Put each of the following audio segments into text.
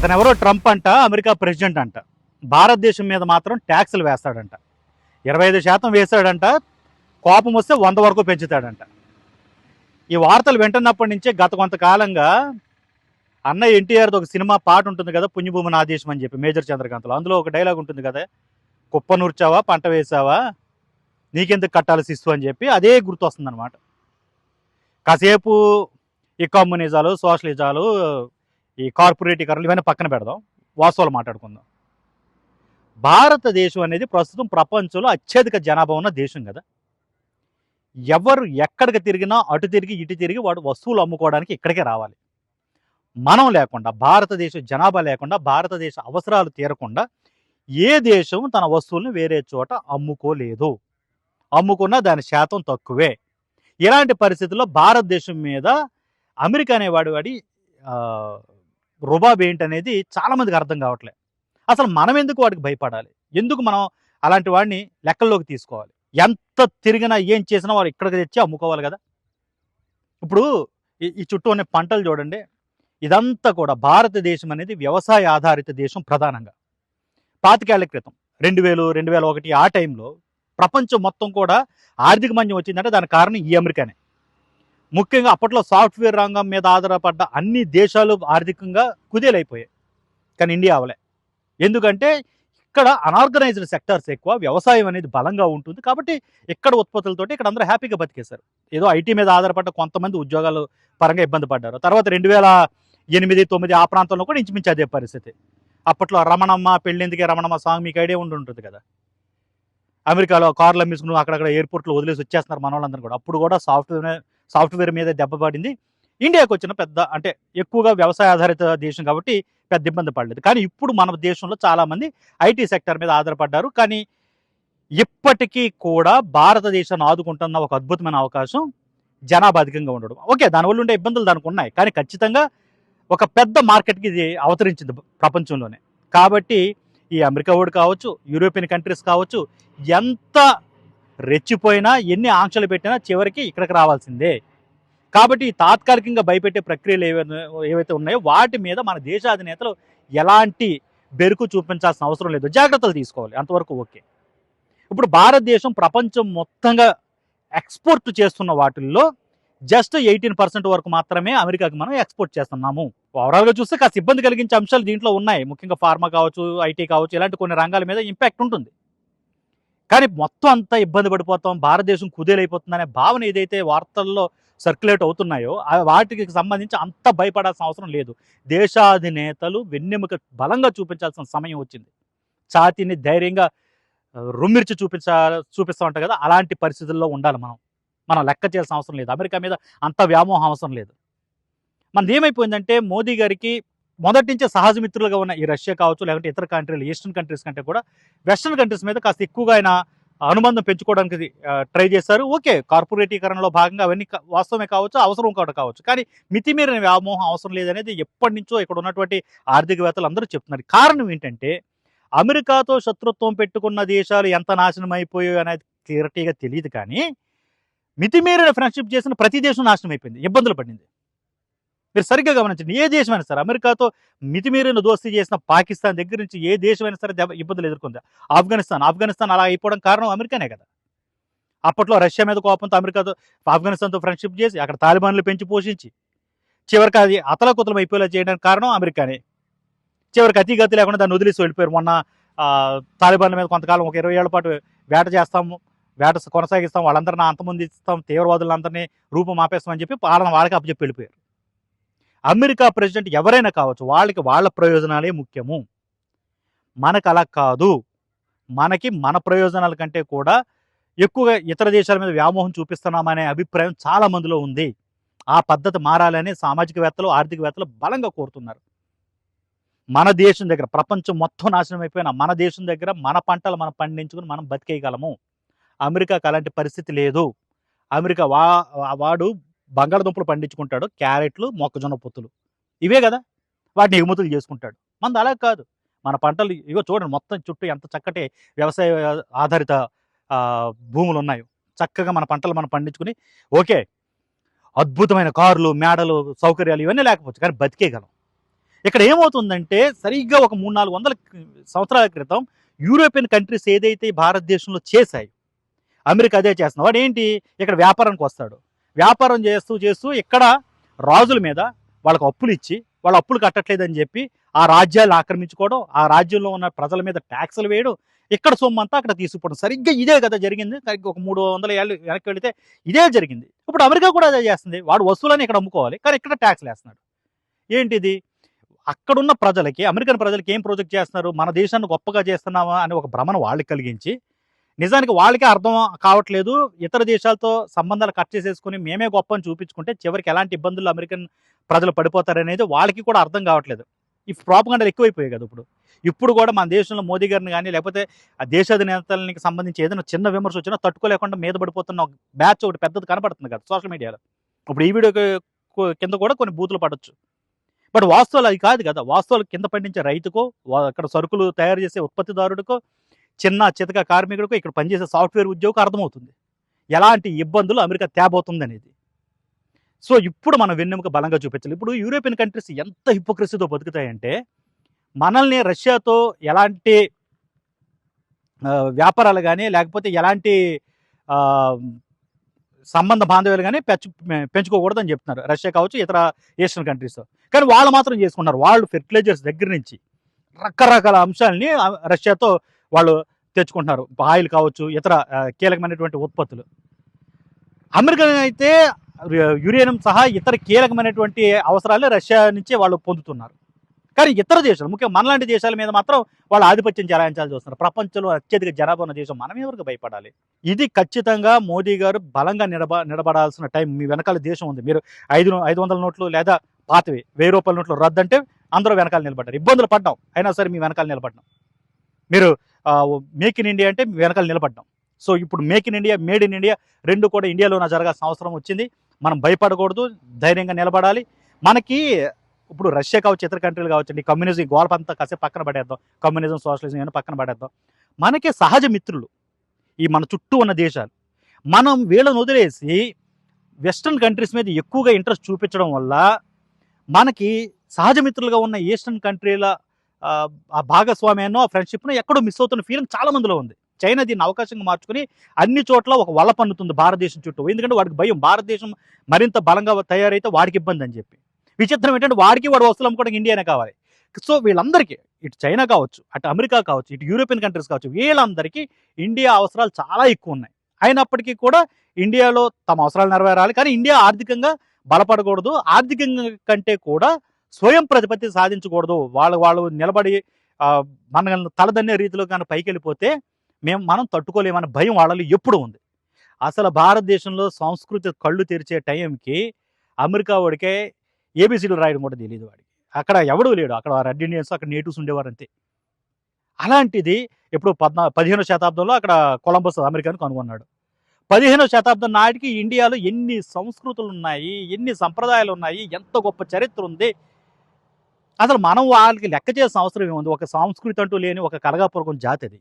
అతను ఎవరో ట్రంప్ అంట అమెరికా ప్రెసిడెంట్ అంట. భారతదేశం మీద మాత్రం ట్యాక్స్లు వేస్తాడంట. ఇరవై ఐదు శాతం వేస్తాడంట కోపం వస్తే వంద వరకు పెంచుతాడంట. ఈ వార్తలు వింటున్నప్పటి నుంచే గత కొంతకాలంగా అన్న ఎన్టీఆర్ది ఒక సినిమా పాట ఉంటుంది కదా పుణ్యభూమి నాదేశం అని చెప్పి మేజర్ చంద్రకాంత్లో. అందులో ఒక డైలాగ్ ఉంటుంది కదా కుప్ప నూర్చావా పంట వేసావా నీకెందుకు కట్టాలి శిస్తు అని చెప్పి అదే గుర్తొస్తుందన్నమాట. కాసేపు ఈ కమ్యూనిజాలు సోషలిజాలు ఈ కార్పొరేటీకరణలు ఇవన్నీ పక్కన పెడదాం. వాస్తవాలు మాట్లాడుకుందాం. భారతదేశం అనేది ప్రస్తుతం ప్రపంచంలో అత్యధిక జనాభా ఉన్న దేశం కదా. ఎవరు ఎక్కడికి తిరిగినా అటు తిరిగి ఇటు తిరిగి వాడు వస్తువులు అమ్ముకోవడానికి ఇక్కడికే రావాలి. మనం లేకుండా భారతదేశ జనాభా లేకుండా భారతదేశ అవసరాలు తీరకుండా ఏ దేశం తన వస్తువులను వేరే చోట అమ్ముకోలేదు. అమ్ముకున్నా దాని శాతం తక్కువే. ఇలాంటి పరిస్థితుల్లో భారతదేశం మీద అమెరికా అనేవాడు వాడి రుబాబ్ ఏంటనేది చాలామందికి అర్థం కావట్లే. అసలు మనం ఎందుకు వాడికి భయపడాలి? ఎందుకు మనం అలాంటి వాడిని లెక్కల్లోకి తీసుకోవాలి? ఎంత తిరిగినా ఏం చేసినా వారు ఇక్కడికి తెచ్చి అమ్ముకోవాలి కదా? ఇప్పుడు ఈ- చుట్టూ ఉన్న పంటలు చూడండి. ఇదంతా కూడా భారతదేశం అనేది వ్యవసాయ ఆధారిత దేశం ప్రధానంగా. పాతికేళ్ళ క్రితం రెండు వేలు రెండు వేల ఒకటి ఆ టైంలో ప్రపంచం మొత్తం కూడా ఆర్థిక మంద్యం వచ్చిందంటే దానికి కారణం ఈ అమెరికానే. ముఖ్యంగా అప్పట్లో సాఫ్ట్వేర్ రంగం మీద ఆధారపడ్డ అన్ని దేశాలు ఆర్థికంగా కుదేలైపోయాయి. కానీ ఇండియా అవలే. ఎందుకంటే ఇక్కడ అనార్గనైజ్డ్ సెక్టార్స్ ఎక్కువ వ్యవసాయం అనేది బలంగా ఉంటుంది. కాబట్టి ఇక్కడ ఉత్పత్తులతోటి ఇక్కడ అందరూ హ్యాపీగా బతికేశారు. ఏదో ఐటీ మీద ఆధారపడ్డ కొంతమంది ఉద్యోగాలు పరంగా ఇబ్బంది పడ్డారు. తర్వాత రెండు వేల ఎనిమిది తొమ్మిది ఆ ప్రాంతంలో కూడా ఇంచుమించు అదే పరిస్థితి. అప్పట్లో రమణమ్మ పెళ్ళిందుకే రమణమ్మ సాంగ్ మీకు ఐడియా ఉండి ఉంటుంది కదా. అమెరికాలో కార్లు అమ్మేసుకుని అక్కడక్కడ ఎయిర్పోర్ట్లో వదిలేసి వచ్చేస్తున్నారు మన వాళ్ళందరూ కూడా. అప్పుడు కూడా సాఫ్ట్వేర్ సాఫ్ట్వేర్ మీద దెబ్బ పడింది. వచ్చిన పెద్ద అంటే ఎక్కువగా వ్యవసాయ ఆధారిత దేశం కాబట్టి పెద్ద ఇబ్బంది పడలేదు. కానీ ఇప్పుడు మన దేశంలో చాలామంది ఐటీ సెక్టర్ మీద ఆధారపడ్డారు. కానీ ఇప్పటికీ కూడా భారతదేశాన్ని ఆదుకుంటున్న ఒక అద్భుతమైన అవకాశం జనాభా అధికంగా ఉండడం. ఓకే దానివల్ల ఉండే ఇబ్బందులు దానికి ఉన్నాయి. కానీ ఖచ్చితంగా ఒక పెద్ద మార్కెట్కి ఇది అవతరించింది ప్రపంచంలోనే. కాబట్టి ఈ అమెరికా వాడు కావచ్చు యూరోపియన్ కంట్రీస్ కావచ్చు ఎంత రెచ్చిపోయినా ఎన్ని ఆంక్షలు పెట్టినా చివరికి ఇక్కడికి రావాల్సిందే. కాబట్టి తాత్కాలికంగా భయపెట్టే ప్రక్రియలు ఏవైతే ఉన్నాయో వాటి మీద మన దేశాధినేతలు ఎలాంటి బెరుకు చూపించాల్సిన అవసరం లేదు. జాగ్రత్తలు తీసుకోవాలి. అంతవరకు ఓకే. ఇప్పుడు భారతదేశం ప్రపంచం మొత్తంగా ఎక్స్పోర్ట్ చేస్తున్న వాటిల్లో జస్ట్ ఎయిటీన్ పర్సెంట్ వరకు మాత్రమే అమెరికాకి మనం ఎక్స్పోర్ట్ చేస్తున్నాము. ఓవరాల్గా చూస్తే కాస్త ఇబ్బంది కలిగించే అంశాలు దీంట్లో ఉన్నాయి. ముఖ్యంగా ఫార్మా కావచ్చు ఐటీ కావచ్చు ఇలాంటి కొన్ని రంగాల మీద ఇంపాక్ట్ ఉంటుంది. కానీ మొత్తం అంతా ఇబ్బంది పడిపోతాం భారతదేశం కుదేలైపోతుందనే భావన ఏదైతే వార్తల్లో సర్క్యులేట్ అవుతున్నాయో వాటికి సంబంధించి అంత భయపడాల్సిన అవసరం లేదు. దేశాధినేతలు వెన్నెముక బలంగా చూపించాల్సిన సమయం వచ్చింది. ఛాతీని ధైర్యంగా రొమ్మిర్చి రుమ్మిర్చి చూపించా చూపిస్తూ ఉంటాం కదా అలాంటి పరిస్థితుల్లో ఉండాలి మనం. మనం లెక్క చేయాల్సిన అవసరం లేదు. అమెరికా మీద అంత వ్యామోహం అవసరం లేదు. మనది ఏమైపోయిందంటే మోదీ గారికి మొదటి నుంచే సహజ మిత్రులుగా ఉన్న ఈ రష్యా కావచ్చు లేకుంటే ఇతర కంట్రీలు ఈస్టర్న్ కంట్రీస్ కంటే కూడా వెస్టర్న్ కంట్రీస్ మీద కాస్త ఎక్కువగా ఆయన అనుబంధం పెంచుకోవడానికి ట్రై చేశారు. ఓకే కార్పొరేటీకరణలో భాగంగా అవన్నీ వాస్తవమే కావచ్చు అవసరం కూడా కావచ్చు. కానీ మితిమీరిన వ్యామోహం అవసరం లేదనేది ఎప్పటి నుంచో ఇక్కడ ఉన్నటువంటి ఆర్థికవేత్తలు అందరూ చెప్తున్నారు. కారణం ఏంటంటే అమెరికాతో శత్రుత్వం పెట్టుకున్న దేశాలు ఎంత నాశనం అయిపోయాయో అనేది క్లియరిటీగా తెలియదు కానీ మితిమీరిన ఫ్రెండ్షిప్ చేసిన ప్రతి దేశం నాశనం అయిపోయింది ఇబ్బందులు పడింది. మీరు సరిగ్గా గమనించండి. ఏ దేశమైనా సరే అమెరికాతో మితిమీరిన దోస్తీ చేసిన పాకిస్తాన్ దగ్గర నుంచి ఏ దేశమైనా సరే దెబ్బ ఇబ్బందులు ఎదుర్కొంది. ఆఫ్ఘనిస్తాన్ ఆఫ్ఘనిస్తాన్ అలా అయిపోవడం కారణం అమెరికానే కదా. అప్పట్లో రష్యా మీద కోపంతో అమెరికాతో ఆఫ్ఘనిస్తాన్తో ఫ్రెండ్షిప్ చేసి అక్కడ తాలిబాన్లు పెంచి పోషించి చివరికి అది అతలకుతలం అయిపోయేలా చేయడానికి కారణం అమెరికానే. చివరికి అతిగతి లేకుండా దాన్ని వదిలేసి వెళ్ళిపోయారు. మొన్న తాలిబాన్ల మీద కొంతకాలం ఒక ఇరవై ఏళ్ళ పాటు వేట చేస్తాము వేట కొనసాగిస్తాం వాళ్ళందరినీ అంతమంది ఇస్తాం తీవ్రవాదులందరినీ రూపం ఆపేస్తామని చెప్పి పాలన వాళ్ళకి అప్పచెప్పి వెళ్ళిపోయారు. అమెరికా ప్రెసిడెంట్ ఎవరైనా కావచ్చు వాళ్ళకి వాళ్ళ ప్రయోజనాలే ముఖ్యము. మనకు అలా కాదు. మనకి మన ప్రయోజనాల కంటే కూడా ఎక్కువగా ఇతర దేశాల మీద వ్యామోహం చూపిస్తున్నామనే అభిప్రాయం చాలా మందిలో ఉంది. ఆ పద్ధతి మారాలని సామాజికవేత్తలు ఆర్థికవేత్తలు బలంగా కోరుతున్నారు. మన దేశం దగ్గర ప్రపంచం మొత్తం నాశనం అయిపోయిన మన దేశం దగ్గర మన పంటలు మనం పండించుకుని మనం బతికేయగలము. అమెరికాకు అలాంటి పరిస్థితి లేదు. అమెరికా వా వాడు బంగాళదుంపలు పండించుకుంటాడు క్యారెట్లు మొక్కజొన్న పొత్తులు. ఇవే కదా? వాటిని ఎగుమతులు చేసుకుంటాడు. మనది అలా కాదు. మన పంటలు ఇగో చూడండి మొత్తం చుట్టూ ఎంత చక్కటి వ్యవసాయ ఆధారిత భూములు ఉన్నాయో చక్కగా మన పంటలు మనం పండించుకుని ఓకే అద్భుతమైన కార్లు మేడలు సౌకర్యాలు ఇవన్నీ లేకపోవచ్చు కానీ బతికేయగలం. ఇక్కడ ఏమవుతుందంటే సరిగ్గా ఒక మూడు నాలుగు వందల సంవత్సరాల క్రితం యూరోపియన్ కంట్రీస్ ఏదైతే భారతదేశంలో చేశాయి అమెరికా అదే చేస్తుంది వాడు ఏంటి? ఇక్కడ వ్యాపారానికి వస్తాడు. వ్యాపారం చేస్తూ చేస్తూ ఇక్కడ రాజుల మీద వాళ్ళకి అప్పులు ఇచ్చి వాళ్ళ అప్పులు కట్టట్లేదని చెప్పి ఆ రాజ్యాలను ఆక్రమించుకోవడం ఆ రాజ్యంలో ఉన్న ప్రజల మీద ట్యాక్సులు వేయడం ఇక్కడ సొమ్ము అంతా అక్కడ తీసుకుపోవడం. సరిగ్గా ఇదే కదా జరిగింది. సరిగ్గా ఒక మూడు వందల ఏళ్ళు వెనక్కి వెళితే ఇదే జరిగింది. ఇప్పుడు అమెరికా కూడా అదే చేస్తుంది. వాడు వస్తువులని ఇక్కడ అమ్ముకోవాలి కానీ ఇక్కడ ట్యాక్స్లు వేస్తున్నాడు ఏంటిది? అక్కడున్న ప్రజలకి అమెరికన్ ప్రజలకి ఏం ప్రాజెక్ట్ చేస్తున్నారు? మన దేశాన్ని గొప్పగా చేస్తున్నామా అనే ఒక భ్రమను వాళ్ళకి కలిగించి నిజానికి వాళ్ళకే అర్థం కావట్లేదు. ఇతర దేశాలతో సంబంధాలు కట్ చేసేసుకుని మేమే గొప్ప అని చూపించుకుంటే చివరికి ఎలాంటి ఇబ్బందులు అమెరికన్ ప్రజలు పడిపోతారనేది వాళ్ళకి కూడా అర్థం కావట్లేదు. ఈ ప్రాపగండలు ఎక్కువైపోయాయి కదా ఇప్పుడు. ఇప్పుడు కూడా మన దేశంలో మోదీ గారిని కానీ లేకపోతే ఆ దేశాధినేతలకి సంబంధించి ఏదైనా చిన్న విమర్శ వచ్చినా తట్టుకోలేకుండా మీద పడిపోతున్న ఒక బ్యాచ్ ఒకటి పెద్దది కనపడుతుంది కదా సోషల్ మీడియాలో. ఇప్పుడు ఈ వీడియో కింద కూడా కొన్ని బూతులు పడవచ్చు బట్ వాస్తవాలు అది కాదు కదా. వాస్తవాలు కింద పండించే రైతుకో అక్కడ సరుకులు తయారు చేసే ఉత్పత్తిదారుడికో చిన్న చితక కార్మికుడికి ఇక్కడ పనిచేసే సాఫ్ట్వేర్ ఉద్యోగం అర్థమవుతుంది. ఎలాంటి ఇబ్బందులు అమెరికా తేబోతుంది అనేది సో ఇప్పుడు మనం వెన్నెముక బలంగా చూపించాలి. ఇప్పుడు యూరోపియన్ కంట్రీస్ ఎంత హిపోక్రసీతో బతుకుతాయంటే మనల్ని రష్యాతో ఎలాంటి వ్యాపారాలు కానీ లేకపోతే ఎలాంటి సంబంధ బాంధవ్యాలు కానీ పెంచు పెంచుకోకూడదని చెప్తున్నారు. రష్యా కావచ్చు ఇతర ఏషియన్ కంట్రీస్. కానీ వాళ్ళు మాత్రం చేసుకున్నారు వాళ్ళు ఫెర్టిలైజర్స్ దగ్గర నుంచి రకరకాల అంశాలని రష్యాతో వాళ్ళు తెచ్చుకుంటున్నారు. ఆయిల్ కావచ్చు ఇతర కీలకమైనటువంటి ఉత్పత్తులు. అమెరికా అయితే యురేనియం సహా ఇతర కీలకమైనటువంటి అవసరాలు రష్యా నుంచే వాళ్ళు పొందుతున్నారు. కానీ ఇతర దేశాలు ముఖ్యంగా మనలాంటి దేశాల మీద మాత్రం వాళ్ళు ఆధిపత్యం చెలాయించాల్సి వస్తున్నారు. ప్రపంచంలో అత్యధిక జనాభా ఉన్న దేశం మనం ఎవరికి భయపడాలి? ఇది ఖచ్చితంగా మోదీ గారు బలంగా నిలబ నిలబడాల్సిన టైం. మీ వెనకాల దేశం ఉంది. మీరు ఐదు ఐదు వందల నోట్లు లేదా పాతవి వెయ్యి రూపాయల నోట్లు రద్దంటే అందరూ వెనకాల నిలబడ్డారు. ఇబ్బందులు పడ్డాం. అయినా సరే మీ వెనకాల నిలబడ్డాం. మీరు మేక్ ఇన్ ఇండియా అంటే వెనకాల నిలబడ్డాం. సో ఇప్పుడు make in India made in India రెండు కూడా ఇండియాలోనే జరగాల్సిన అవసరం వచ్చింది. మనం భయపడకూడదు ధైర్యంగా నిలబడాలి. మనకి ఇప్పుడు రష్యా కావచ్చు ఇతర కంట్రీలు కావచ్చు కమ్యూనిజం గోల్పంతా కాసేపు పక్కన పడేద్దాం. కమ్యూనిజం సోషలిజం ఏమైనా పక్కన పడేద్దాం. మనకే సహజ మిత్రులు ఈ మన చుట్టూ ఉన్న దేశాలు మనం వీళ్ళని వదిలేసి వెస్ట్రన్ కంట్రీస్ మీద ఎక్కువగా ఇంట్రెస్ట్ చూపించడం వల్ల మనకి సహజ మిత్రులుగా ఉన్న ఈస్టర్న్ కంట్రీల ఆ, భాగస్వామ్యాన్నో ఆ ఫ్రెండ్షిప్ను ఎక్కడో మిస్ అవుతున్న ఫీలింగ్ చాలా మందిలో ఉంది. చైనా దీన్ని అవకాశంగా మార్చుకుని అన్ని చోట్ల ఒక వల్ల పన్నుతుంది భారతదేశం చుట్టూ. ఎందుకంటే వాడికి భయం. భారతదేశం మరింత బలంగా తయారైతే వాడికి ఇబ్బంది అని చెప్పి. విచిత్రం ఏంటంటే వాడికి వాడు వస్తువులు అమ్ముకోవడానికి ఇండియానే కావాలి. సో వీళ్ళందరికీ ఇటు చైనా కావచ్చు అటు అమెరికా కావచ్చు ఇటు యూరోపియన్ కంట్రీస్ కావచ్చు వీళ్ళందరికీ ఇండియా అవసరాలు చాలా ఎక్కువ ఉన్నాయి. అయినప్పటికీ కూడా ఇండియాలో తమ అవసరాలు నెరవేరాలి. కానీ ఇండియా ఆర్థికంగా బలపడకూడదు. ఆర్థికంగా కంటే కూడా స్వయం ప్రతిపత్తి సాధించకూడదు. వాళ్ళు వాళ్ళు నిలబడి మనల్ని తలదన్నే రీతిలో కానీ పైకి వెళ్ళిపోతే మేము మనం తట్టుకోలేమన్న భయం వాళ్ళలో ఎప్పుడు ఉంది. అసలు భారతదేశంలో సంస్కృతి కళ్ళు తెరిచే టైంకి అమెరికా వాడికే ఏబిసిలు రాయడం కూడా తెలియదు వాడికి. అక్కడ ఎవడూ లేడు. అక్కడ రెడ్ ఇండియన్స్ అక్కడ నేటివ్స్ ఉండేవారు అంతే అలాంటిది ఇప్పుడు పద్నా పదిహేనో శతాబ్దంలో అక్కడ కొలంబస్ అమెరికాను కనుగొన్నాడు. పదిహేనో శతాబ్దం నాటికి ఇండియాలో ఎన్ని సంస్కృతులు ఉన్నాయి ఎన్ని సంప్రదాయాలు ఉన్నాయి ఎంత గొప్ప చరిత్ర ఉంది అసలు మనం వాళ్ళకి లెక్క చేసిన అవసరం ఏముంది? ఒక సంస్కృతి అంటూ లేని ఒక కలగాపూర్వకం జాతి అది.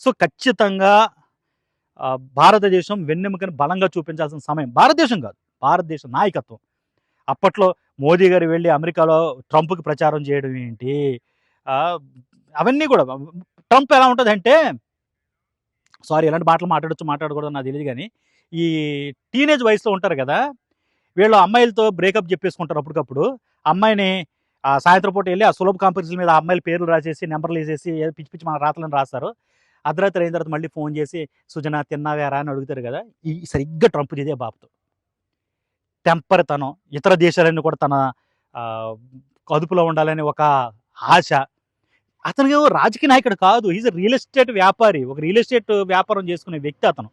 సో ఖచ్చితంగా భారతదేశం వెన్నెముకని బలంగా చూపించాల్సిన సమయం. భారతదేశం కాదు. భారతదేశ నాయకత్వం. అప్పట్లో మోదీ గారు వెళ్ళి అమెరికాలో ట్రంప్కి ప్రచారం చేయడం ఏంటి? అవన్నీ కూడా. ట్రంప్ ఎలా ఉంటుందంటే సారీ ఎలాంటి మాటలు మాట్లాడచ్చు మాట్లాడకూడదు నాకు తెలియదు కానీ ఈ టీనేజ్ వయసులో ఉంటారు కదా వీళ్ళు అమ్మాయిలతో బ్రేకప్ చెప్పేసుకుంటారు అప్పటికప్పుడు. అమ్మాయిని ఆ సాయంత్రం పూట వెళ్ళి ఆ సులభ కాంపిటీషన్ మీద అమ్మాయిల పేర్లు రాసేసి నెంబర్లు వేసేసి పిచ్చి పిచ్చి మన రాతలను రాస్తారు. అర్ధరాత్రి అయిన తర్వాత మళ్ళీ ఫోన్ చేసి సుజన తిన్నావేరా అని అడుగుతారు కదా ఈ సరిగ్గా ట్రంప్ ఇదే బాబుతో. టెంపర్తనం ఇతర దేశాలన్నీ కూడా తన కదుపులో అదుపులో ఉండాలని ఒక ఆశ. అతనికి రాజకీయ నాయకుడు కాదు. ఈజ్ రియల్ ఎస్టేట్ వ్యాపారి. ఒక రియల్ ఎస్టేట్ వ్యాపారం చేసుకునే వ్యక్తి అతను.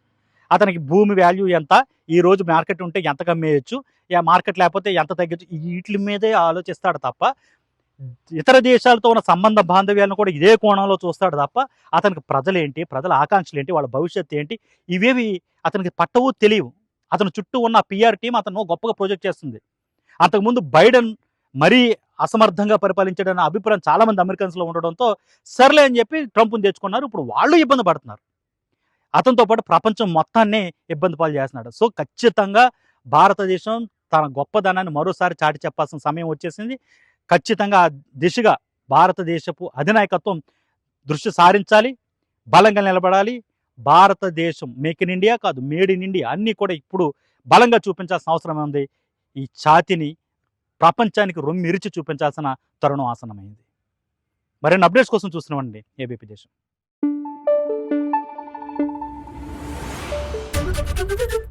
అతనికి భూమి వాల్యూ ఎంత ఈ రోజు మార్కెట్ ఉంటే ఎంత కమ్మేయచ్చు ఆ మార్కెట్ లేకపోతే ఎంత తగ్గచ్చు వీటి మీదే ఆలోచిస్తాడు తప్ప ఇతర దేశాలతో ఉన్న సంబంధ బాంధవ్యాలను కూడా ఇదే కోణంలో చూస్తాడు తప్ప అతనికి ప్రజలేంటి ప్రజల ఆకాంక్షలు ఏంటి వాళ్ళ భవిష్యత్తు ఏంటి ఇవేవి అతనికి పట్టవు తెలియవు. అతను చుట్టూ ఉన్న పిఆర్ టీం అతను గొప్పగా ప్రొజెక్ట్ చేస్తుంది. అంతకుముందు బైడెన్ మరీ అసమర్థంగా పరిపాలించడన్న అభిప్రాయం చాలామంది అమెరికన్స్లో ఉండడంతో సర్లే అని చెప్పి ట్రంప్ని తెచ్చుకున్నారు ఇప్పుడు వాళ్ళు ఇబ్బంది పడుతున్నారు. అతనితో పాటు ప్రపంచం మొత్తాన్ని ఇబ్బంది పాలు చేస్తున్నాడు. సో ఖచ్చితంగా భారతదేశం తన గొప్పదనాన్ని మరోసారి చాటి చెప్పాల్సిన సమయం వచ్చేసింది. ఖచ్చితంగా ఆ దిశగా భారతదేశపు అధినాయకత్వం దృష్టి సారించాలి బలంగా నిలబడాలి. భారతదేశం మేక్ ఇన్ ఇండియా కాదు మేడ్ ఇన్ ఇండియా అన్నీ కూడా ఇప్పుడు బలంగా చూపించాల్సిన అవసరం ఉంది. ఈ ఛాతిని ప్రపంచానికి రొమ్మిరిచి చూపించాల్సిన తరుణం ఆసనమైంది మరిన్ని అప్డేట్స్ కోసం చూస్తున్నామండి ఏబీపీ దేశం. Thank you.